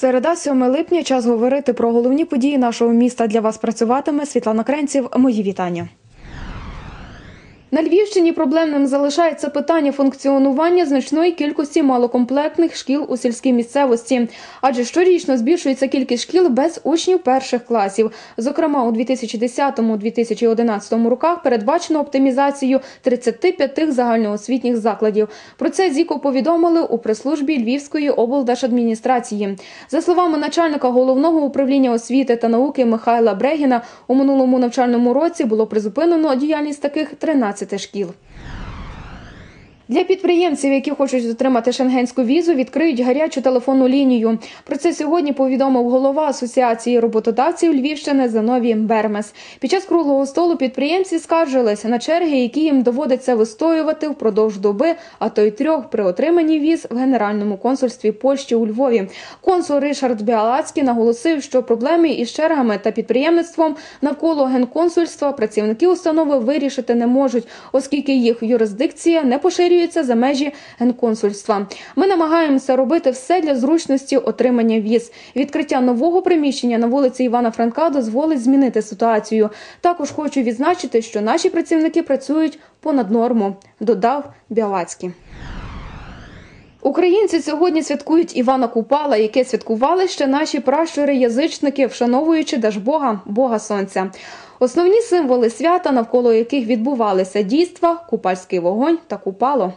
Середа 7 липня. Час говорити про головні події нашого міста. Для вас працюватиме Світлана Кренців. Мої вітання. На Львівщині проблемним залишається питання функціонування значної кількості малокомплектних шкіл у сільській місцевості, адже щорічно збільшується кількість шкіл без учнів перших класів. Зокрема, у 2010-2011 роках передбачено оптимізацію 35 загальноосвітніх закладів. Про це ЗІКО повідомили у прес-службі Львівської облдержадміністрації. За словами начальника головного управління освіти та науки Михайла Брегіна, у минулому навчальному році було призупинено діяльність таких 13 шкіл. Для підприємців, які хочуть отримати шенгенську візу, відкриють гарячу телефонну лінію. Про це сьогодні повідомив голова Асоціації роботодавців Львівщини Зановій Бермес. Під час круглого столу підприємці скаржилися на черги, які їм доводиться вистоювати впродовж доби, а то й трьох при отриманні віз в Генеральному консульстві Польщі у Львові. Консул Ришард Біалацький наголосив, що проблеми із чергами та підприємництвом навколо генконсульства працівники установи вирішити не можуть, оскільки їх юрисдикція не поширює за межі генконсульства. Ми намагаємося робити все для зручності отримання віз. Відкриття нового приміщення на вулиці Івана Франка дозволить змінити ситуацію. Також хочу відзначити, що наші працівники працюють понад норму, додав Біалацький. Українці сьогодні святкують Івана Купала, яке святкували ще наші пращури-язичники, вшановуючи Дажбога, Бога Сонця. Основні символи свята, навколо яких відбувалися дійства, купальський вогонь та купало.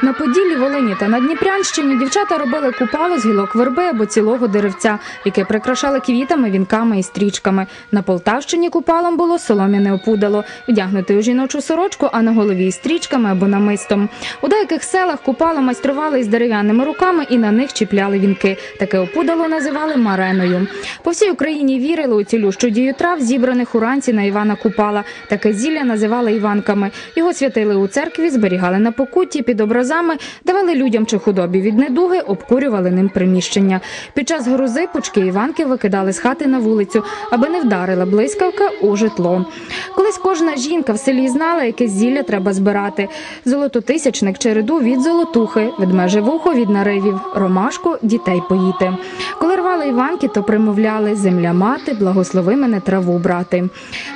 На Поділлі, Волині та на Дніпрянщині дівчата робили купало з гілок верби або цілого деревця, яке прикрашали квітами, вінками і стрічками. На Полтавщині купалом було солом'яне опудало, вдягнути у жіночу сорочку, а на голові стрічками або намистом. У деяких селах купало майстрували із дерев'яними руками і на них чіпляли вінки. Таке опудало називали мареною. По всій Україні вірили у цілющу дію трав, зібраних уранці на Івана Купала. Таке зілля називали іванками. Його святили у церкві, зберігали на покутті під образами, давали людям чи худобі від недуги, обкурювали ним приміщення. Під час грози пучки Іванки викидали з хати на вулицю, аби не вдарила блискавка у житло. Колись кожна жінка в селі знала, яке зілля треба збирати. Золототисячник череду від золотухи, ведмеже вухо від наривів, ромашку дітей поїти. Коли рвали Іванки, то примовляли земля мати, благослови мене траву брати.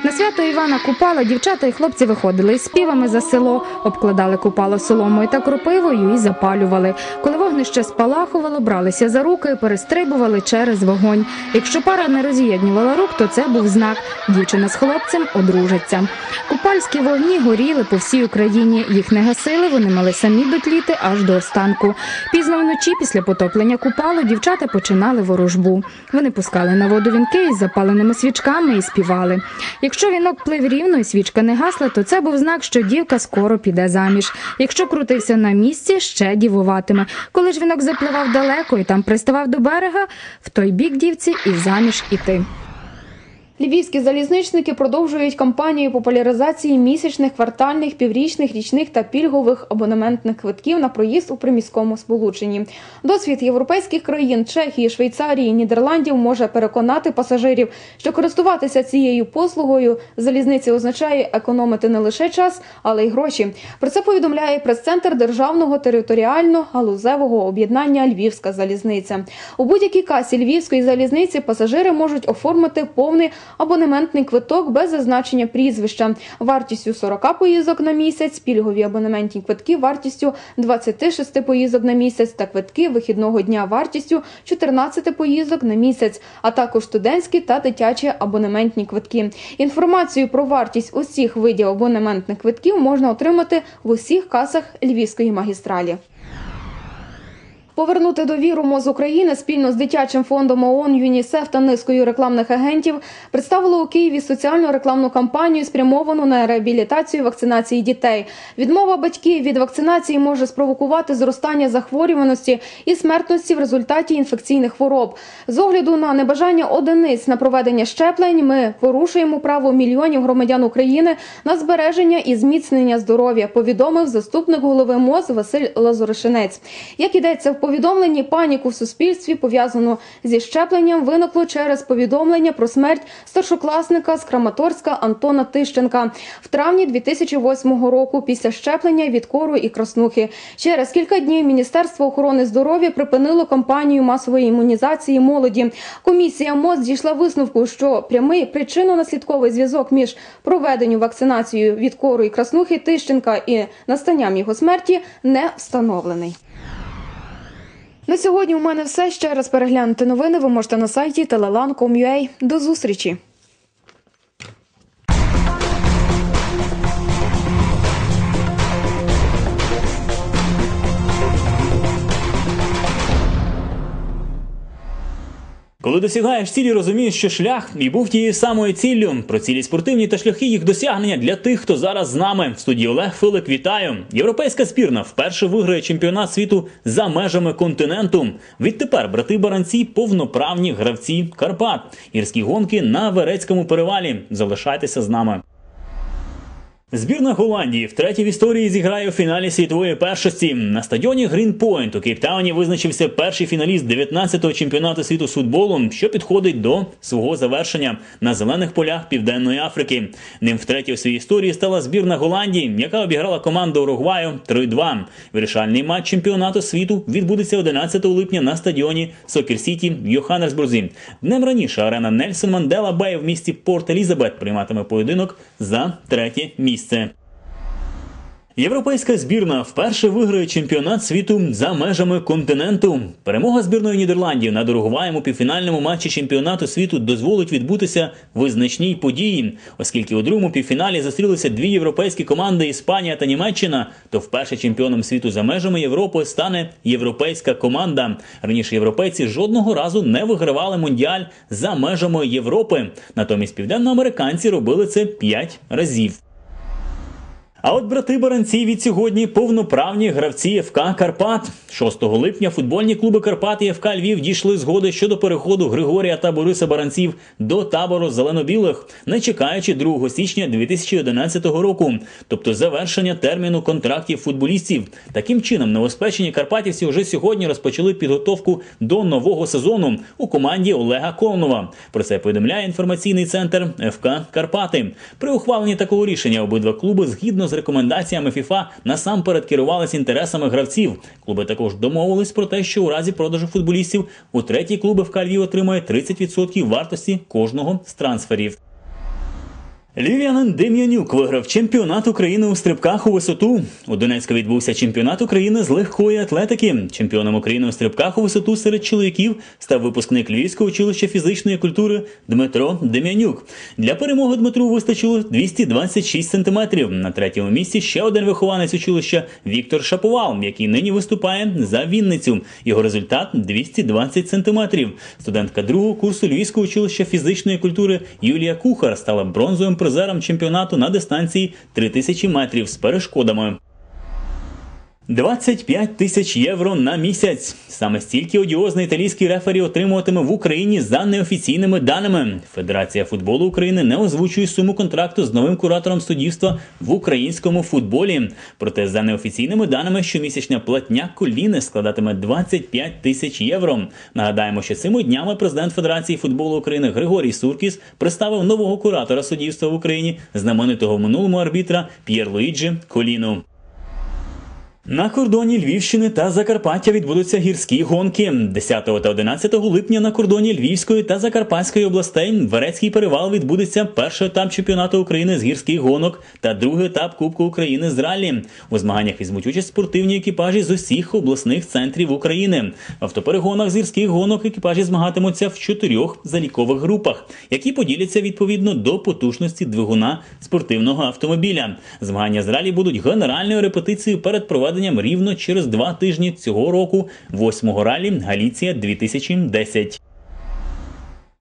На свято Івана Купала дівчата і хлопці виходили із співами за село, обкладали купало соломою та кропивою і запалювали. Коли вогнище спалахувало, бралися за руки, перестрибували через вогонь. Якщо пара не роз'єднувала рук, то це був знак. Дівчина з хлопцем одружаться. Купальські вогні горіли по всій Україні. Їх не гасили, вони мали самі дотліти аж до останку. Пізно вночі, після потоплення купалу, дівчата починали ворожбу. Вони пускали на воду вінки із запаленими свічками і співали. Якщо вінок плив рівно і свічка не гасла, то це був знак, що дівка скоро піде заміж. Якщо крутився на місці, ще дівуватиме. Коли ж вінок запливав далеко і там приставав до берега, в той бік дівці і заміж іти. Львівські залізничники продовжують кампанію популяризації місячних, квартальних, піврічних, річних та пільгових абонементних квитків на проїзд у приміському сполученні. Досвід європейських країн Чехії, Швейцарії, Нідерландів може переконати пасажирів, що користуватися цією послугою залізниці означає економити не лише час, але й гроші. Про це повідомляє прес-центр державного територіально-галузевого об'єднання Львівська залізниця. У будь-якій касі Львівської залізниці пасажири можуть оформити повний абонементний квиток без зазначення прізвища вартістю 40 поїздок на місяць, пільгові абонементні квитки вартістю 26 поїздок на місяць та квитки вихідного дня вартістю 14 поїздок на місяць, а також студентські та дитячі абонементні квитки. Інформацію про вартість усіх видів абонементних квитків можна отримати в усіх касах Львівської магістралі. Повернути довіру МОЗ України спільно з дитячим фондом ООН, ЮНІСЕФ та низкою рекламних агентів представило у Києві соціальну рекламну кампанію, спрямовану на реабілітацію вакцинації дітей. Відмова батьків від вакцинації може спровокувати зростання захворюваності і смертності в результаті інфекційних хвороб. З огляду на небажання одиниць на проведення щеплень, ми порушуємо право мільйонів громадян України на збереження і зміцнення здоров'я. Повідомив заступник голови МОЗ Василь Лазоришинець. Як ідеться в повідомленні паніку в суспільстві пов'язану зі щепленням виникло через повідомлення про смерть старшокласника з Краматорська Антона Тищенка в травні 2008 року після щеплення від кору і краснухи. Через кілька днів Міністерство охорони здоров'я припинило кампанію масової імунізації молоді. Комісія МОЗ дійшла висновку, що прямий причинно-наслідковий зв'язок між проведенням вакцинацією від кору і краснухи Тищенка і настанням його смерті не встановлений. На сьогодні у мене все. Ще раз переглянути новини ви можете на сайті telelan.com.ua. До зустрічі! Коли досягаєш цілі, розумієш, що шлях і був тією самою ціллю. Про цілі спортивні та шляхи їх досягнення для тих, хто зараз з нами. В студії Олег Филик вітаю. Європейська спірна вперше виграє чемпіонат світу за межами континенту. Відтепер брати баранці повноправні гравці Карпат. Гірські гонки на Верецькому перевалі. Залишайтеся з нами. Збірна Голландії втретє в історії зіграє у фіналі світової першості. На стадіоні Грінпойнт у Кейптауні визначився перший фіналіст 19-го чемпіонату світу з футболу, що підходить до свого завершення на зелених полях Південної Африки. Ним втретє в своїй історії стала збірна Голландії, яка обіграла команду Уругваю 3-2. Вирішальний матч чемпіонату світу відбудеться 11 липня на стадіоні Сокер Сіті в Йоханнесбурзі. Днем раніше арена Нельсон Мандела Бей в місті Порт Елізабет прийматиме поєдинок за третє місце. Європейська збірна вперше виграє чемпіонат світу за межами континенту. Перемога збірної Нідерландів на Уругваєм у півфінальному матчі чемпіонату світу дозволить відбутися визначній події, оскільки у другому півфіналі зустрілися дві європейські команди Іспанія та Німеччина. То вперше чемпіоном світу за межами Європи стане європейська команда. Раніше європейці жодного разу не вигравали мундіаль за межами Європи. Натомість південноамериканці робили це п'ять разів. А от брати Баранці від сьогодні повноправні гравці ФК Карпат. 6 липня футбольні клуби Карпат і ФК Львів дійшли згоди щодо переходу Григорія та Бориса Баранців до табору зелено-білих, не чекаючи 2 січня 2011 року, тобто завершення терміну контрактів футболістів. Таким чином, новоспечені Карпатівці вже сьогодні розпочали підготовку до нового сезону у команді Олега Конова. Про це повідомляє інформаційний центр ФК Карпати. При ухваленні такого рішення обидва клуби згідно з рекомендаціями ФІФА насамперед керувалися інтересами гравців. Клуби також домовились про те, що у разі продажу футболістів у третій клуби в Кальві отримає 30% вартості кожного з трансферів. Львів'янин Дем'янюк виграв чемпіонат України у стрибках у висоту. У Донецьку відбувся чемпіонат України з легкої атлетики. Чемпіоном України у стрибках у висоту серед чоловіків став випускник Львівського училища фізичної культури Дмитро Дем'янюк. Для перемоги Дмитру вистачило 226 сантиметрів. На третьому місці ще один вихованець училища Віктор Шаповал, який нині виступає за Вінницю. Його результат 220 сантиметрів. Студентка другого курсу Львівського училища фізичної культури Юлія Кухар стала бронзовим призером чемпіонату на дистанції 3000 метрів з перешкодами. 25 тисяч євро на місяць. Саме стільки одіозний італійський рефері отримуватиме в Україні за неофіційними даними. Федерація футболу України не озвучує суму контракту з новим куратором суддівства в українському футболі. Проте за неофіційними даними щомісячна платня коліни складатиме 25 тисяч євро. Нагадаємо, що цими днями президент Федерації футболу України Григорій Суркіс представив нового куратора суддівства в Україні, знаменитого в минулому арбітра П'єр Луїджі Коліну. На кордоні Львівщини та Закарпаття відбудуться гірські гонки. 10 та 11 липня на кордоні Львівської та Закарпатської областей Верецький перевал відбудеться перший етап чемпіонату України з гірських гонок та другий етап Кубку України з раллі. У змаганнях візьмуть участь спортивні екіпажі з усіх обласних центрів України. В автоперегонах з гірських гонок екіпажі змагатимуться в чотирьох залікових групах, які поділяться відповідно до потужності двигуна спортивного автомобіля. Змагання з ралі будуть генеральною репетицією перед проведенням рівно через два тижні цього року, восьмого ралі Галіція 2010.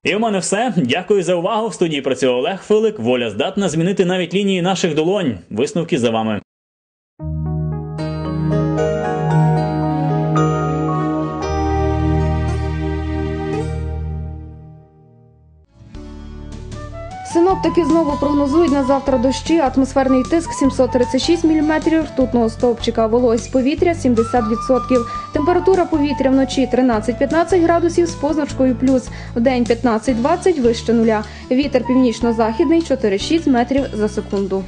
І у мене все. Дякую за увагу. В студії працює Олег Филик. Воля здатна змінити навіть лінії наших долонь. Висновки за вами. Синоптики знову прогнозують на завтра дощі, атмосферний тиск 736 мм, ртутного стовпчика, вологість повітря 70%. Температура повітря вночі 13-15 градусів з позначкою плюс, в день 15-20 вище нуля. Вітер північно-західний 4-6 метрів за секунду.